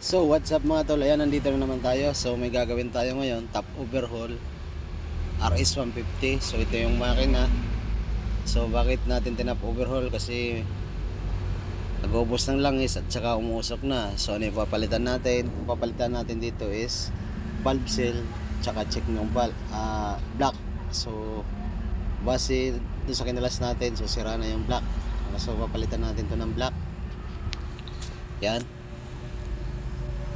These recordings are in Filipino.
So what's up mga tol, ayan nandito na naman tayo. So may gagawin tayo ngayon, top overhaul. RS150 So ito yung makina. So bakit natin tinap overhaul? Kasi Nag-ubos ng langis at saka umuusok na. So ano yung papalitan natin? Ang papalitan natin dito is Valve seal Tsaka check ng valve. Ah, Black. So base dun sa kinalas natin So sira na yung black. So papalitan natin to ng black. Yan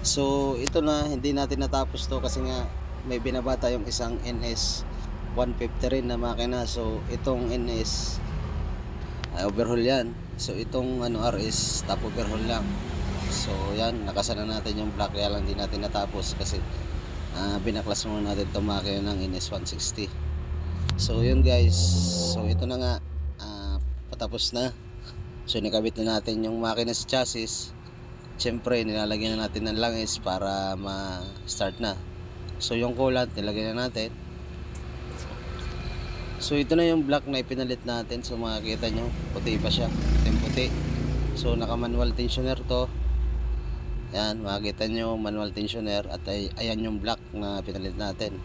So ito na hindi natin natapos to kasi nga may binaba tayong isang NS 150 rin na makina. So itong NS ay overhaul yan. So itong ano RS top overhaul lang. So yan nakasana natin yung black kaya lang hindi natin natapos kasi ah, binaklas muna natin itong makina ng NS 160. So yun guys. So ito na nga ah, patapos na. So nakabit na natin yung makina sa chassis. Siyempre, nilalagyan na natin ng langis para ma-start na. So, yung coolant, nilagyan na natin. So, ito na yung block na ipinalit natin. So, makikita nyo, puti pa siya. Yung puti. So, naka-manual tensioner to. Yan, makikita nyo, manual tensioner. At ay, ayan yung block na pinalit natin.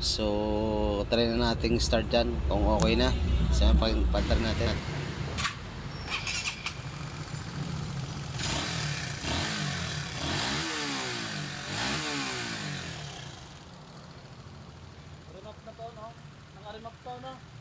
So, try na nating start dyan kung okay na. So, pag-pattern natin. no? Nang arimap to, no?